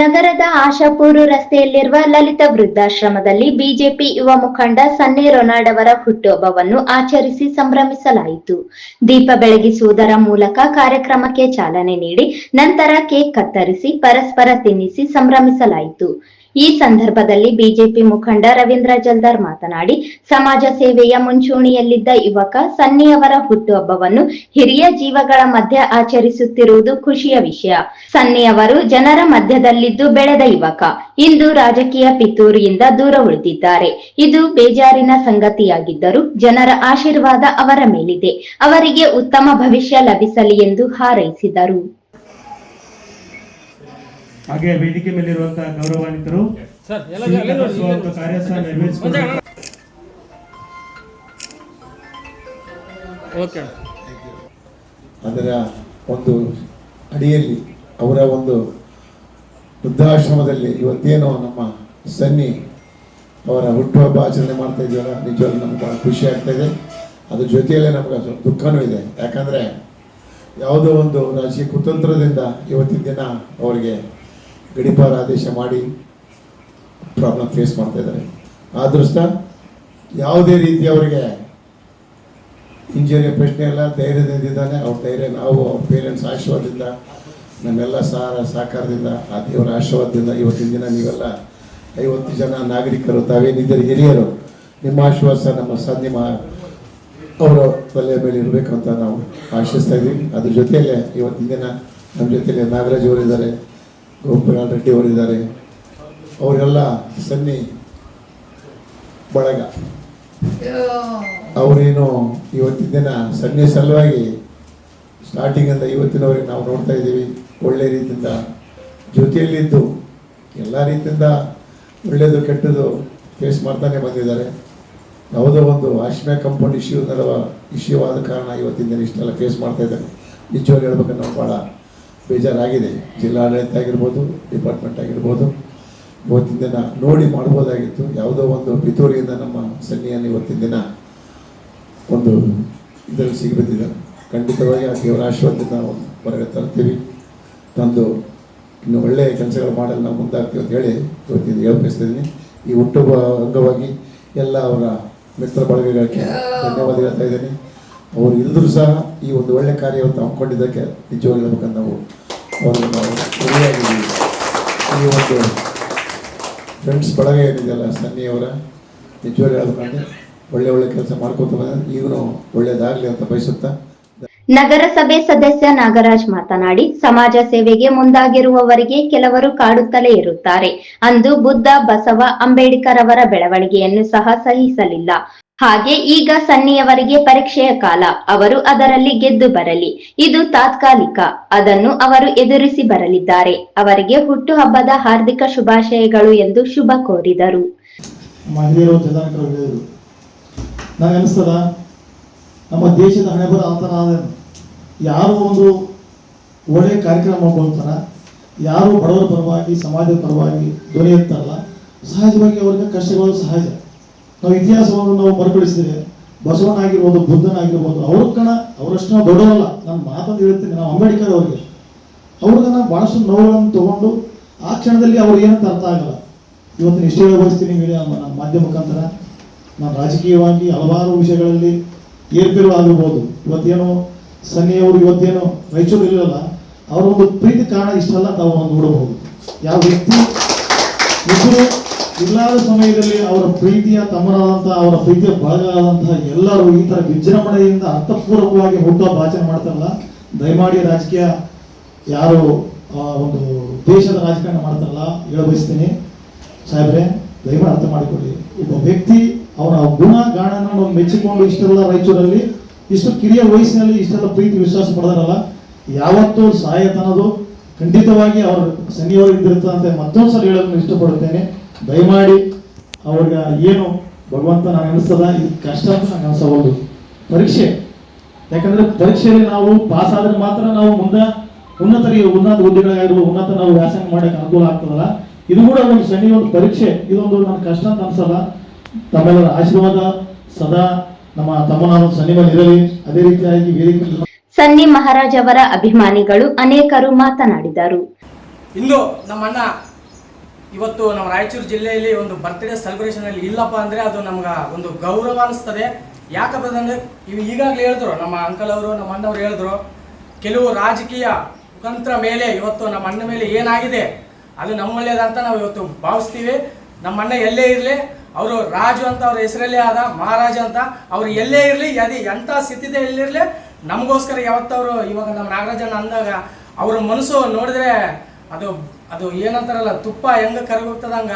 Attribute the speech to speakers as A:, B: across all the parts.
A: ನಗರದ ಆಶಾಪೂರು ರಸ್ತೆಯಲ್ಲಿರುವ ಲಲಿತ ವೃದ್ಧಾಶ್ರಮದಲ್ಲಿ ಬಿಜೆಪಿ ಯುವ ಮುಖಂಡ ಸನ್ನಿ ರೊನಾಲ್ಡ್ ಅವರ ಹುಟ್ಟುಹಬ್ಬವನ್ನು ಆಚರಿಸಿ ಸಂಭ್ರಮಿಸಲಾಯಿತು. ದೀಪ ಬೆಳಗಿಸುವುದರ ಮೂಲಕ ಕಾರ್ಯಕ್ರಮಕ್ಕೆ ಚಾಲನೆ ನೀಡಿ ನಂತರ ಕೇಕ್ ಕತ್ತರಿಸಿ ಪರಸ್ಪರ ತಿನ್ನಿಸಿ ಸಂಭ್ರಮಿಸಲಾಯಿತು. ಈ ಸಂದರ್ಭದಲ್ಲಿ ಬಿಜೆಪಿ ಮುಖಂಡ ರವೀಂದ್ರ ಜಲ್ದಾರ್ ಮಾತನಾಡಿ, ಸಮಾಜ ಸೇವೆಯ ಮುಂಚೂಣಿಯಲ್ಲಿದ್ದ ಯುವಕ ಸನ್ನಿ ಅವರ ಹುಟ್ಟುಹಬ್ಬವನ್ನು ಹಿರಿಯ ಜೀವಗಳ ಮಧ್ಯೆ ಆಚರಿಸುತ್ತಿರುವುದು ಖುಷಿಯ ವಿಷಯ. ಸನ್ನಿ ಅವರು ಜನರ ಮಧ್ಯದಲ್ಲಿದ್ದು ಬೆಳೆದ ಯುವಕ. ಇಂದು ರಾಜಕೀಯ ಪಿತೂರಿಯಿಂದ ದೂರ ಉಳಿದಿದ್ದಾರೆ. ಇದು ಬೇಜಾರಿನ ಸಂಗತಿಯಾಗಿದ್ದರೂ ಜನರ ಆಶೀರ್ವಾದ ಅವರ ಮೇಲಿದೆ. ಅವರಿಗೆ ಉತ್ತಮ ಭವಿಷ್ಯ ಲಭಿಸಲಿ ಎಂದು ಹಾರೈಸಿದರು.
B: ಹಾಗೆ ವೇದಿಕೆ ಮೇಲಿರುವಂತಹ ಗೌರವಾನ್ವಿತರು
C: ಸರ್ ಎಲ್ಲ
B: ಸ್ವೀಕರಿಸುವ ಒಂದು ಕಾರ್ಯ ಸಹ ನೆರವೇರಿಸಿಕೊಂಡು
C: ಓಕೆ.
D: ಅದರ ಒಂದು ಅಡಿಯಲ್ಲಿ ಅವರ ಒಂದು ವೃದ್ಧಾಶ್ರಮದಲ್ಲಿ ಇವತ್ತೇನು ನಮ್ಮ ಸನ್ನಿ ಅವರ ಹುಟ್ಟುಹಬ್ಬ ಆಚರಣೆ ಮಾಡ್ತಾ ಇದೆಯಲ್ಲ ನಿಜವಾಗ್ಲೂ ನಮ್ಗೆ ಬಹಳ ಖುಷಿ ಆಗ್ತಾ ಇದೆ. ಅದ್ರ ಜೊತೆಯಲ್ಲೇ ನಮ್ಗೆ ಸ್ವಲ್ಪ ದುಃಖನೂ ಇದೆ. ಯಾಕಂದ್ರೆ ಯಾವುದೋ ಒಂದು ರಾಜಕೀಯ ಕುತಂತ್ರದಿಂದ ಇವತ್ತಿನ ದಿನ ಅವರಿಗೆ ಗಡಿಪಾರ ಆದೇಶ ಮಾಡಿ ಪ್ರಾಬ್ಲಮ್ ಫೇಸ್ ಮಾಡ್ತಾ ಇದ್ದಾರೆ. ಸಹ ಯಾವುದೇ ರೀತಿ ಅವರಿಗೆ ಇಂಜಿನಿಯರ್ ಪ್ರಶ್ನೆ ಎಲ್ಲ ಧೈರ್ಯದಿಂದಿದ್ದಾನೆ ಅವ್ರ ಧೈರ್ಯ ನಾವು, ಅವ್ರ ಪೇರೆಂಟ್ಸ್ ಆಶೀರ್ವಾದದಿಂದ, ನಮ್ಮೆಲ್ಲ ಸಾರ ಸಹಕಾರದಿಂದ, ಆ ದೇವರ ಆಶೀರ್ವಾದದಿಂದ ಇವತ್ತಿನ ದಿನ ನೀವೆಲ್ಲ ಐವತ್ತು ಜನ ನಾಗರಿಕರು ತಾವೇನಿದ್ದೀರಿ ಹಿರಿಯರು, ನಿಮ್ಮ ಆಶ್ವಾಸ, ನಮ್ಮ ಸಾಧ್ಯ ಅವರ ತಲೆಯ ಮೇಲೆ ಇರಬೇಕು ಅಂತ ನಾವು ಆಶಿಸ್ತಾ ಇದ್ದೀವಿ. ಅದ್ರ ಜೊತೆಯಲ್ಲೇ ಇವತ್ತಿನ ದಿನ ನಮ್ಮ ಜೊತೆಯಲ್ಲಿ ನಾಗರಾಜ್ ಅವರಿದ್ದಾರೆ ಗೋಪಾಲ್ ರೆಡ್ಡಿ ಅವರಿದ್ದಾರೆ. ಅವರೆಲ್ಲ ಸನ್ನಿ ಬಳಗ. ಅವರೇನು ಇವತ್ತಿನ ದಿನ ಸನ್ನಿ ಸಲುವಾಗಿ ಸ್ಟಾರ್ಟಿಂಗಿಂದ ಇವತ್ತಿನವರೆಗೆ ನಾವು ನೋಡ್ತಾ ಇದ್ದೀವಿ. ಒಳ್ಳೆ ರೀತಿಯಿಂದ ಜೊತೆಯಲ್ಲಿದ್ದು ಎಲ್ಲ ರೀತಿಯಿಂದ ಒಳ್ಳೆಯದು ಕೆಟ್ಟದ್ದು ಫೇಸ್ ಮಾಡ್ತಾನೆ ಬಂದಿದ್ದಾರೆ. ಯಾವುದೋ ಒಂದು ಆಶ್ಮೆ ಕಂಪೌಂಡ್ ಇಶ್ಯೂ ಇಶ್ಯೂ ಆದ ಕಾರಣ ಇವತ್ತಿನ ದಿನ ಇಷ್ಟೆಲ್ಲ ಫೇಸ್ ಮಾಡ್ತಾ ಇದ್ದಾರೆ. ನಿಜವಾಗಿ ಹೇಳ್ಬೇಕಂದ್ರೆ ನಾವು ಭಾಳ ಬೇಜಾರಾಗಿದೆ. ಜಿಲ್ಲಾಡಳಿತ ಆಗಿರ್ಬೋದು, ಡಿಪಾರ್ಟ್ಮೆಂಟ್ ಆಗಿರ್ಬೋದು. ಇವತ್ತಿನ ದಿನ ನೋಡಿ ಮಾಡ್ಬೋದಾಗಿತ್ತು. ಯಾವುದೋ ಒಂದು ಪಿತೂರಿಯಿಂದ ನಮ್ಮ ಸನ್ನಿಯನ್ನು ಇವತ್ತಿನ ದಿನ ಒಂದು ಇದರಲ್ಲಿ ಸಿಗಿಬಿದ್ದಿದ್ದಾರೆ ಖಂಡಿತವಾಗಿ ಆ ದೇವರ ಆಶೀರ್ವಾದದಿಂದ ನಾವು ಹೊರಗೆ ತರ್ತೀವಿ. ತಂದು ಇನ್ನು ಒಳ್ಳೆಯ ಕೆಲಸಗಳು ಮಾಡಲು ನಾವು ಮುಂದಾಗ್ತೀವಿ ಅಂತ ಹೇಳಿ ಇವತ್ತಿನ ಹೇಳ್ಬಿಸ್ತಿದ್ದೀನಿ ಈ ಹುಟ್ಟುಹಬ್ಬ ಅಂಗವಾಗಿ ಎಲ್ಲ ಅವರ ಮಿತ್ರ ಬಳಗಗಳಿಗೆ ಧನ್ಯವಾದ ಹೇಳ್ತಾ ಇದ್ದೀನಿ. ಅವರು ಇಲ್ಲದ್ರೂ ಸಹ ಈ ಒಂದು ಒಳ್ಳೆ ಕಾರ್ಯವನ್ನು ಹಮ್ಮಿಕೊಂಡಿದ್ದಕ್ಕೆ ನಿಜವಾಗಿ ಹೇಳ್ಬೇಕಂತ ನಾವು ಅವರು ನಾವು ಋಣಿಯಾಗಿದ್ದೀವಿ. ಈ ಒಂದು ಫ್ರೆಂಡ್ಸ್ ಬಳಗ ಏನಿದೆಯಲ್ಲ ನಿಜವಾಗಿ ಹೇಳ್ಬೇಕಂದ್ರೆ ಒಳ್ಳೆ ಒಳ್ಳೆ ಕೆಲಸ ಮಾಡ್ಕೊತ ಬಂದ್ರೆ ಈಗಲೂ ಒಳ್ಳೇದಾಗಲಿ ಅಂತ ಬಯಸುತ್ತಾ
A: ನಗರಸಭೆ ಸದಸ್ಯ ನಾಗರಾಜ್ ಮಾತನಾಡಿ, ಸಮಾಜ ಸೇವೆಗೆ ಮುಂದಾಗಿರುವವರಿಗೆ ಕೆಲವರು ಕಾಡುತ್ತಲೇ ಇರುತ್ತಾರೆ ಅಂದು ಬುದ್ಧ ಬಸವ ಅಂಬೇಡ್ಕರ್ ಅವರ ಬೆಳವಣಿಗೆಯನ್ನು ಸಹ ಸಹಿಸಲಿಲ್ಲ ಹಾಗೆ ಈಗ ಸನ್ನಿಯವರಿಗೆ ಪರೀಕ್ಷೆಯ ಕಾಲ. ಅವರು ಅದರಲ್ಲಿ ಗೆದ್ದು ಬರಲಿ. ಇದು ತಾತ್ಕಾಲಿಕ. ಅದನ್ನು ಅವರು ಎದುರಿಸಿ ಬರಲಿದ್ದಾರೆ. ಅವರಿಗೆ ಹುಟ್ಟುಹಬ್ಬದ ಹಾರ್ದಿಕ ಶುಭಾಶಯಗಳು ಎಂದು ಶುಭ ಕೋರಿದರು.
E: ನಮ್ಮ ದೇಶದ ಹಣೆಬರ ಆತನಾದ ಯಾರು ಒಂದು ಒಳ್ಳೆಯ ಕಾರ್ಯಕ್ರಮ ಮಾಡ್ಕೊಳ್ತಾರ ಯಾರು ಬಡವರ ಪರವಾಗಿ, ಸಮಾಜದ ಪರವಾಗಿ ಎತ್ತಾರಲ್ಲ ಸಹಜವಾಗಿ ಅವ್ರಿಗೆ ಕಷ್ಟಗಳು ಸಹಜ. ನಾವು ಇತಿಹಾಸವನ್ನು ನಾವು ಮರುಕಳಿಸಿದ್ರೆ ಬಸವನಾಗಿರ್ಬೋದು ಬುದ್ಧನಾಗಿರ್ಬೋದು ಅವ್ರ ಕಣ ಅವರಷ್ಟು ನಾವು ದೊಡ್ಡವಲ್ಲ ನಾನು ಮಾತನ್ನು ಹೇಳ್ತೀನಿ, ನಾವು ಅಂಬೇಡ್ಕರ್ ಅವರಿಗೆ. ಅವ್ರಿಗೆ ನಾವು ಭಾಳಷ್ಟು ನೋವುಗಳನ್ನು ತಗೊಂಡು ಆ ಕ್ಷಣದಲ್ಲಿ ಅವ್ರಿಗೆ ಏನಂತ ಅರ್ಥ ಆಗಲ್ಲ. ಇವತ್ತಿನ ಇಷ್ಟೇ ಬಯಸ್ತೀನಿ ಮೀಡಿಯಾ ನಮ್ಮ ಮಾಧ್ಯಮ ಮುಖಾಂತರ. ನಾನು ರಾಜಕೀಯವಾಗಿ ಹಲವಾರು ವಿಷಯಗಳಲ್ಲಿ ಏರ್ಪೇರು ಆಗಿರ್ಬೋದು. ಇವತ್ತೇನು ಸನ್ನಿ ಅವರು, ಇವತ್ತೇನು ರಾಯಚೂರು ಇರಲಿಲ್ಲ ಅವರ ಒಂದು ಪ್ರೀತಿ ಕಾರಣ ಇಷ್ಟೆಲ್ಲ ತಾವು ನೋಡಬಹುದು. ಯಾವ ವ್ಯಕ್ತಿ ಇಬ್ಬರು ಇಲ್ಲದ ಸಮಯದಲ್ಲಿ ಅವರ ಪ್ರೀತಿಯ ತಮ್ಮರಾದಂತಹ ಅವರ ಪ್ರೀತಿಯ ಬಳಗಾದಂತಹ ಎಲ್ಲರೂ ಈ ತರ ವಿಜೃಂಭಣೆಯಿಂದ ಅರ್ಥಪೂರ್ವಕವಾಗಿ ಹುಟ್ಟುವ ಆಚರಣೆ ಮಾಡ್ತಾರಲ್ಲ, ದಯಮಾಡಿ ರಾಜಕೀಯ ಯಾರು ಒಂದು ದೇಶದ ರಾಜಕಾರಣ ಮಾಡ್ತಾರಲ್ಲ ಹೇಳ ಬಯಸ್ತೀನಿ ಸಾಹೇಬ್ರೆ, ದಯಮಾಡಿ ಅರ್ಥ ಮಾಡಿಕೊಳ್ಳಿ. ಒಬ್ಬ ವ್ಯಕ್ತಿ ಅವರ ಗುಣ ಗಾಣನ ಮೆಚ್ಚಿಕೊಂಡು ಇಷ್ಟೆಲ್ಲ ರಾಯಚೂರಲ್ಲಿ, ಇಷ್ಟು ಕಿರಿಯ ವಯಸ್ಸಿನಲ್ಲಿ ಇಷ್ಟೆಲ್ಲ ಪ್ರೀತಿ ವಿಶ್ವಾಸ ಪಡೆದಾರಲ್ಲ, ಯಾವತ್ತೂ ಸಹಾಯತನದು ಖಂಡಿತವಾಗಿ ಅವರು ಸನ್ನಿಯವರು ಇದ್ದಿರುತ್ತಂತೆ ಮತ್ತೊಂದು ಸಲ ಹೇಳೋದನ್ನು ಇಷ್ಟಪಡುತ್ತೇನೆ. ದಯಮಾಡಿ ಅವ್ರಿಗೆ ಏನು ಭಗವಂತ ನಾನು ಅನಿಸ್ತದ ಇದು ಕಷ್ಟ ಅಂತ ನಂಗೆ ಅನ್ಸಬಹುದು ಪರೀಕ್ಷೆ. ಯಾಕಂದ್ರೆ ಪರೀಕ್ಷೆಯಲ್ಲಿ ನಾವು ಪಾಸ್ ಆದ್ರೆ ಮಾತ್ರ ನಾವು ಮುಂದೆ ಉನ್ನತ ಉನ್ನತ ಹುದ್ದೆಗಳಾಗಿರ್ಬೋದು ಉನ್ನತ ನಾವು ವ್ಯಾಸಂಗ ಮಾಡಕ್ಕೆ ಅನುಕೂಲ ಆಗ್ತದಲ್ಲ? ಇದು ಕೂಡ ಒಂದು ಸಣ್ಣ ಒಂದು ಪರೀಕ್ಷೆ. ಇದೊಂದು ನನ್ನ ಕಷ್ಟ ಅಂತ ಅನ್ಸಲ್ಲ. ತಮ್ಮೆಲ್ಲರ ಆಶೀರ್ವಾದ ಸದಾ ನಮ್ಮ ತಮ್ಮನ ಒಂದು ಸನ್ನಿ ಮೇಲೆ ಇರಲಿ. ಅದೇ ರೀತಿಯಾಗಿ ವೇದಿಕೆ
A: ಸನ್ನಿ ಮಹಾರಾಜ್ ಅವರ ಅಭಿಮಾನಿಗಳು ಅನೇಕರು ಮಾತನಾಡಿದರು.
C: ಇಂದು ನಮ್ಮ ಅಣ್ಣ ಇವತ್ತು ನಮ್ಮ ರಾಯಚೂರು ಜಿಲ್ಲೆಯಲ್ಲಿ ಒಂದು ಬರ್ತ್ಡೇ ಸೆಲೆಬ್ರೇಷನ್ ಅಲ್ಲಿ ಇಲ್ಲಪ್ಪ ಅಂದ್ರೆ ಅದು ನಮ್ಗೆ ಒಂದು ಗೌರವ ಅನಿಸ್ತದೆ. ಯಾಕಪ್ಪ ಅಂದ್ರೆ, ಇವು ಈಗಾಗಲೇ ಹೇಳಿದ್ರು, ನಮ್ಮ ಅಂಕಲ್ ಅವರು, ನಮ್ಮ ಅಣ್ಣವ್ರು ಹೇಳಿದ್ರು, ಕೆಲವು ರಾಜಕೀಯ ಮುಖಾಂತರ ಮೇಲೆ ಇವತ್ತು ನಮ್ಮ ಅಣ್ಣ ಮೇಲೆ ಏನಾಗಿದೆ, ಅದು ನಮ್ಮ ಒಳ್ಳೇದಂತ ನಾವು ಇವತ್ತು ಭಾವಿಸ್ತೀವಿ. ನಮ್ಮ ಅಣ್ಣ ಎಲ್ಲೇ ಇರಲಿ, ಅವರು ರಾಜು ಅಂತ ಅವ್ರ ಹೆಸರಲ್ಲೇ ಆದ, ಮಹಾರಾಜ ಅಂತ ಅವ್ರು ಎಲ್ಲೇ ಇರಲಿ ಅದೇ ಎಂಥ ಸ್ಥಿತಿದಲ್ಲಿರಲಿ ನಮಗೋಸ್ಕರ ಯಾವತ್ತವರು ಇವಾಗ ನಮ್ಮ ನಾಗರಾಜನ ಅಂದಾಗ ಅವ್ರ ಮನಸ್ಸು ನೋಡಿದ್ರೆ ಅದು ಅದು ಏನಂತಾರಲ್ಲ, ತುಪ್ಪ ಹೆಂಗ ಕರಗೋಗ್ತದಂಗ?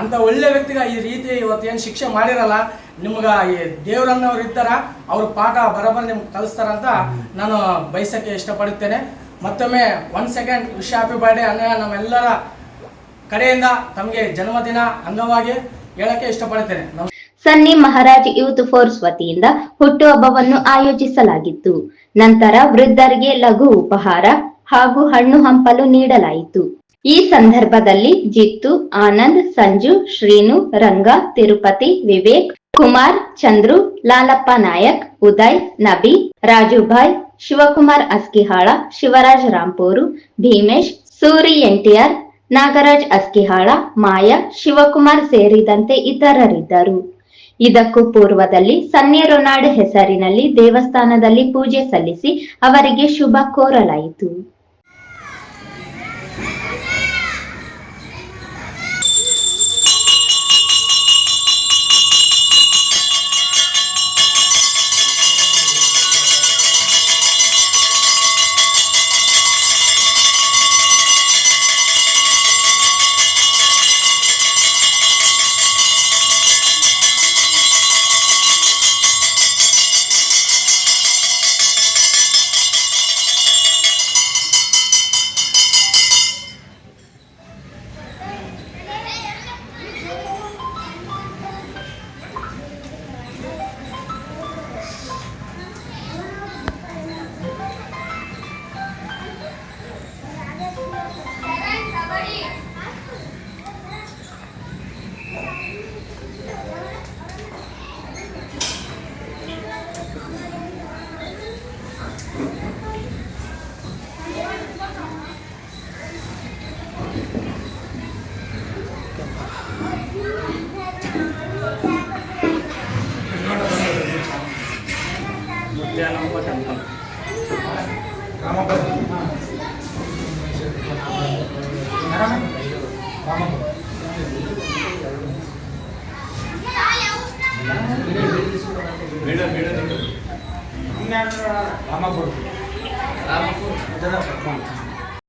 C: ಅಂತ ಒಳ್ಳೆ ವ್ಯಕ್ತಿಗ ಈ ರೀತಿ ಇವತ್ತೇನು ಶಿಕ್ಷೆ ಮಾಡಿರಲ್ಲ, ನಿಮ್ಗೆ ಈ ದೇವರನ್ನವ್ರು ಇದ್ದಾರ, ಅವ್ರ ಪಾಠ ಬರೋಬ್ಬರಿ ನಿಮ್ಗೆ ಕಲಿಸ್ತಾರಂತ ನಾನು ಬಯಸಕ್ಕೆ ಇಷ್ಟಪಡುತ್ತೇನೆ. ಮತ್ತೊಮ್ಮೆ one second wish happy birthday ಅನ್ನ ನಮ್ಮೆಲ್ಲರ ಕಡೆಯಿಂದ ತಮಗೆ ಜನ್ಮದಿನ ಅಂಗವಾಗಿ ಹೇಳಕ್ಕೆ ಇಷ್ಟಪಡುತ್ತೇನೆ.
A: ಸನ್ನಿ ಮಹಾರಾಜ್ ಯೂತ್ ಫೋರ್ಸ್ ವತಿಯಿಂದ ಹುಟ್ಟುಹಬ್ಬವನ್ನು ಆಯೋಜಿಸಲಾಗಿತ್ತು. ನಂತರ ವೃದ್ಧರಿಗೆ ಲಘು ಉಪಹಾರ ಹಾಗೂ ಹಣ್ಣು ಹಂಪಲು ನೀಡಲಾಯಿತು. ಈ ಸಂದರ್ಭದಲ್ಲಿ ಜಿತ್ತು, ಆನಂದ್, ಸಂಜು, ಶ್ರೀನು, ರಂಗ, ತಿರುಪತಿ, ವಿವೇಕ್, ಕುಮಾರ್, ಚಂದ್ರು, ಲಾಲಪ್ಪ ನಾಯಕ್, ಉದಯ್, ನಬಿ, ರಾಜುಭಾಯ್, ಶಿವಕುಮಾರ್ ಅಸ್ಕಿಹಾಳ, ಶಿವರಾಜ್ ರಾಂಪೂರು, ಭೀಮೇಶ್, ಸೂರಿ ಎನ್ಟಿಆರ್, ನಾಗರಾಜ್ ಅಸ್ಕಿಹಾಳ, ಮಾಯಾ, ಶಿವಕುಮಾರ್ ಸೇರಿದಂತೆ ಇತರರಿದ್ದರು. ಇದಕ್ಕೂ ಪೂರ್ವದಲ್ಲಿ ಸನ್ನಿ ರೊನಾಡ್ ಹೆಸರಿನಲ್ಲಿ ದೇವಸ್ಥಾನದಲ್ಲಿ ಪೂಜೆ ಸಲ್ಲಿಸಿ ಅವರಿಗೆ ಶುಭ ಕೋರಲಾಯಿತು.